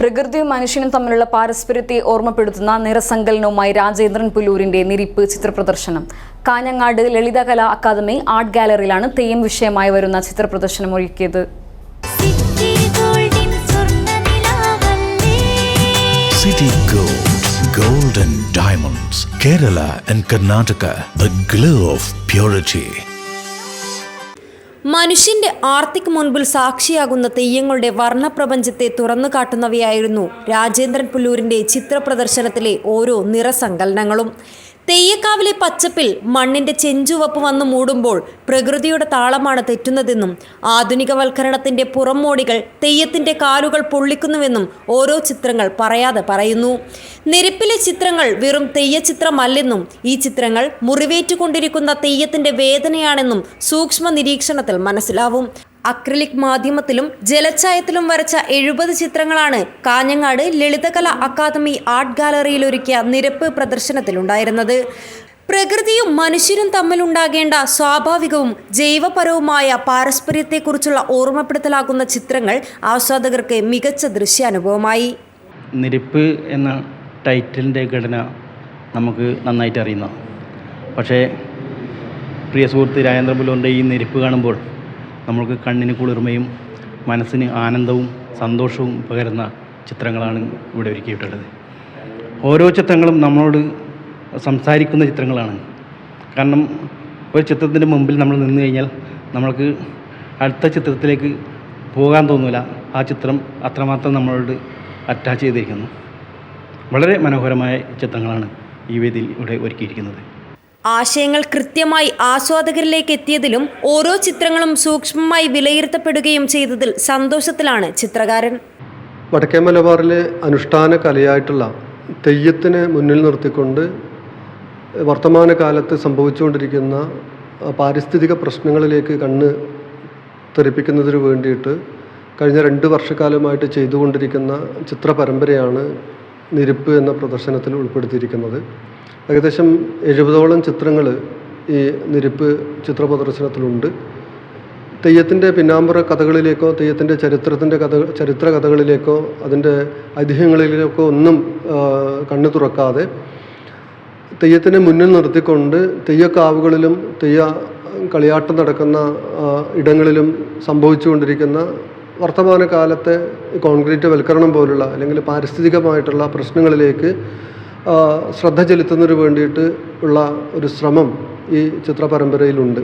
പ്രകൃതിയും മനുഷ്യനും തമ്മിലുള്ള പാരസ്പര്യത്തെ ഓർമ്മപ്പെടുത്തുന്ന നിറസങ്കലനവുമായി രാജേന്ദ്രൻ പുല്ലൂരിന്റെ നിരിപ്പ് ചിത്രപ്രദർശനം. കാഞ്ഞങ്ങാട് ലളിതകലാ അക്കാദമി ആർട്ട് ഗാലറിയിലാണ് തെയ്യം വിഷയമായി വരുന്ന ചിത്രപ്രദർശനം ഒരുക്കിയത്. City Gold, Gold and Diamonds, Kerala and Karnataka, the glow of purity. മനുഷ്യന്റെ ആർത്തിക് മുൻപിൽ സാക്ഷിയാകുന്ന തെയ്യങ്ങളുടെ വർണപ്രപഞ്ചത്തെ തുറന്നു കാട്ടുന്നവയായിരുന്നു രാജേന്ദ്രൻ പുല്ലൂരിന്റെ ചിത്രപ്രദർശനത്തിലെ ഓരോ നിറസങ്കലനങ്ങളും. തെയ്യക്കാവിലെ പച്ചപ്പിൽ മണ്ണിന്റെ ചെഞ്ചുവപ്പ് വന്നു മൂടുമ്പോൾ പ്രകൃതിയുടെ താളമാണ് തെറ്റുന്നതെന്നും ആധുനികവൽക്കരണത്തിന്റെ പുറംമോടികൾ തെയ്യത്തിന്റെ കാലുകൾ പൊള്ളിക്കുന്നുവെന്നും ഓരോ ചിത്രങ്ങൾ പറയാതെ പറയുന്നു. നെരുപ്പിലെ ചിത്രങ്ങൾ വെറും തെയ്യചിത്രമല്ലെന്നും ഈ ചിത്രങ്ങൾ മുറിവേറ്റുകൊണ്ടിരിക്കുന്ന തെയ്യത്തിന്റെ വേദനയാണെന്നും സൂക്ഷ്മ നിരീക്ഷണത്തിൽ മനസ്സിലാവും. അക്രിലിക് മാധ്യമത്തിലും ജലച്ചായത്തിലും വരച്ച എഴുപത് ചിത്രങ്ങളാണ് കാഞ്ഞങ്ങാട് ലളിതകല അക്കാദമി ആർട്ട് ഗാലറിയിൽ ഒരുക്കിയ നിരപ്പ് പ്രദർശനത്തിലുണ്ടായിരുന്നത്. പ്രകൃതിയും മനുഷ്യരും തമ്മിലുണ്ടാകേണ്ട സ്വാഭാവികവും ജൈവപരവുമായ പാരസ്പര്യത്തെക്കുറിച്ചുള്ള ഓർമ്മപ്പെടുത്തലാകുന്ന ചിത്രങ്ങൾ ആസ്വാദകർക്ക് മികച്ച ദൃശ്യാനുഭവമായി. നിരപ്പ് എന്ന ടൈറ്റിലിന്റെ ഘടന നമുക്ക് നന്നായിട്ട് അറിയുന്ന പക്ഷേ പ്രിയ സുഹൃത്ത് രാജേന്ദ്ര പുല്ലൂറിന്റെ ഈ നിരപ്പ് കാണുമ്പോൾ നമ്മൾക്ക് കണ്ണിന് കുളിർമയും മനസ്സിന് ആനന്ദവും സന്തോഷവും പകരുന്ന ചിത്രങ്ങളാണ് ഇവിടെ ഒരുക്കിയിട്ടുള്ളത്. ഓരോ ചിത്രങ്ങളും നമ്മളോട് സംസാരിക്കുന്ന ചിത്രങ്ങളാണ്. കാരണം ഒരു ചിത്രത്തിന്റെ മുമ്പിൽ നമ്മൾ നിന്ന് കഴിഞ്ഞാൽ നമ്മൾക്ക് അടുത്ത ചിത്രത്തിലേക്ക് പോകാൻ തോന്നില്ല ആ ചിത്രം അത്രമാത്രം നമ്മളോട് അറ്റാച്ച് ചെയ്തിരിക്കുന്നു. വളരെ മനോഹരമായ ചിത്രങ്ങളാണ് ഈ വേദിയിൽ ഇവിടെ ഒരുക്കിയിരിക്കുന്നത്. ആശയങ്ങൾ കൃത്യമായി ആസ്വാദകരിലേക്ക് എത്തിയതിലും ഓരോ ചിത്രങ്ങളും സൂക്ഷ്മമായി വിലയിരുത്തപ്പെടുകയും ചെയ്തതിൽ സന്തോഷത്തിലാണ് ചിത്രകാരൻ. വടക്കേ മലബാറിലെ അനുഷ്ഠാന കലയായിട്ടുള്ള തെയ്യത്തിനെ മുന്നിൽ നിർത്തിക്കൊണ്ട് വർത്തമാനകാലത്ത് സംഭവിച്ചുകൊണ്ടിരിക്കുന്ന പാരിസ്ഥിതിക പ്രശ്നങ്ങളിലേക്ക് കണ്ണ് തെറിപ്പിക്കുന്നതിന് വേണ്ടിയിട്ട് കഴിഞ്ഞ രണ്ട് വർഷക്കാലമായിട്ട് ചെയ്തുകൊണ്ടിരിക്കുന്ന ചിത്ര പരമ്പരയാണ് നിരിപ്പ് എന്ന പ്രദർശനത്തിൽ ഉൾപ്പെടുത്തിയിരിക്കുന്നത്. ഏകദേശം എഴുപതോളം ചിത്രങ്ങൾ ഈ നിരിപ്പ് ചിത്ര പ്രദർശനത്തിലുണ്ട് തെയ്യത്തിന്റെ പിന്നാമ്പുറ കഥകളിലേക്കോ തെയ്യത്തിന്റെ ചരിത്രത്തിന്റെ കഥ ചരിത്ര കഥകളിലേക്കോ അതിന്റെ ഐതിഹ്യങ്ങളിലേക്കോ ഒന്നും കണ്ണു തുറക്കാതെ തെയ്യത്തിനെ മുന്നിൽ നിർത്തിക്കൊണ്ട് തെയ്യക്കാവുകളിലും തെയ്യ കളിയാട്ടം നടക്കുന്ന ഇടങ്ങളിലും സംഭവിച്ചുകൊണ്ടിരിക്കുന്ന വർത്തമാനകാലത്തെ കോൺക്രീറ്റ് വൽക്കരണം പോലുള്ള അല്ലെങ്കിൽ പാരിസ്ഥിതികമായിട്ടുള്ള പ്രശ്നങ്ങളിലേക്ക് ശ്രദ്ധ ചെലുത്തുന്നതിന് വേണ്ടിയിട്ട് ഉള്ള ഒരു ശ്രമം ഈ ചിത്ര പരമ്പരയിലുണ്ട്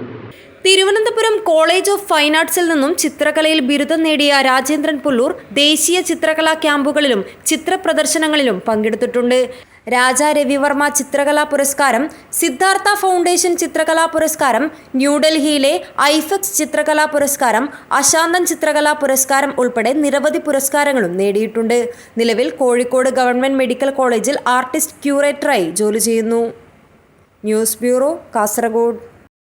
തിരുവനന്തപുരം കോളേജ് ഓഫ് ഫൈൻ ആർട്സിൽ നിന്നും ചിത്രകലയിൽ ബിരുദം നേടിയ രാജേന്ദ്രൻ പുല്ലൂർ ദേശീയ ചിത്രകലാ ക്യാമ്പുകളിലും ചിത്ര പ്രദർശനങ്ങളിലും പങ്കെടുത്തിട്ടുണ്ട്. രാജ രവിവർമ്മ ചിത്രകലാ പുരസ്കാരം സിദ്ധാർത്ഥ ഫൗണ്ടേഷൻ ചിത്രകലാ പുരസ്കാരം ന്യൂഡൽഹിയിലെ ഐഫക്സ് ചിത്രകലാ പുരസ്കാരം അശാന്തൻ ചിത്രകലാ പുരസ്കാരം ഉൾപ്പെടെ നിരവധി പുരസ്കാരങ്ങളും നേടിയിട്ടുണ്ട്. നിലവിൽ കോഴിക്കോട് ഗവൺമെന്റ് മെഡിക്കൽ കോളേജിൽ ആർട്ടിസ്റ്റ് ക്യൂറേറ്ററായി ജോലി ചെയ്യുന്നു. News bureau Kasaragod.